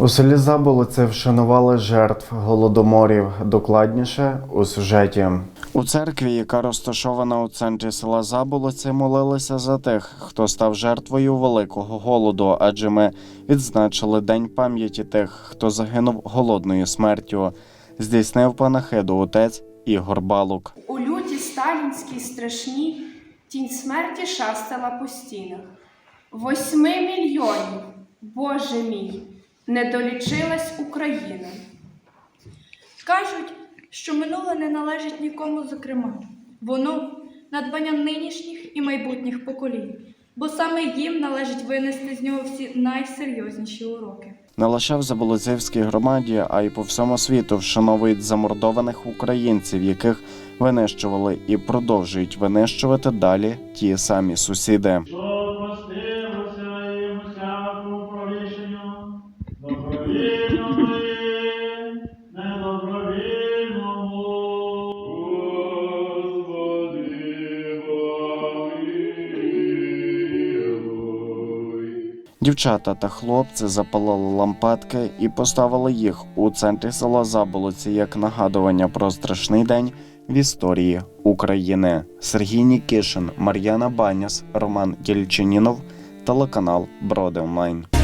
У селі Заболоце вшанували жертв голодоморів. Докладніше у сюжеті. У церкві, яка розташована у центрі села Заболоце, молилися за тих, хто став жертвою великого голоду, адже ми відзначили день пам'яті тих, хто загинув голодною смертю. Здійснив панахиду отець Ігор Балук. У люті сталінській страшні тінь смерті шастала по стінах. Восьми мільйонів, Боже мій, не долічилась Україна. Кажуть, що минуле не належить нікому зокрема. Воно надбання нинішніх і майбутніх поколінь, бо саме їм належить винести з нього всі найсерйозніші уроки. Не лише в Заболоцівській громаді, а й по всьому світу вшановують замордованих українців, яких винищували і продовжують винищувати далі ті самі сусіди. Дівчата та хлопці запалили лампадки і поставили їх у центрі села Заболоці як нагадування про страшний день в історії України. Сергій Нікішин, Мар'яна Баняс, Роман Єльчинінов, телеканал Броди Онлайн.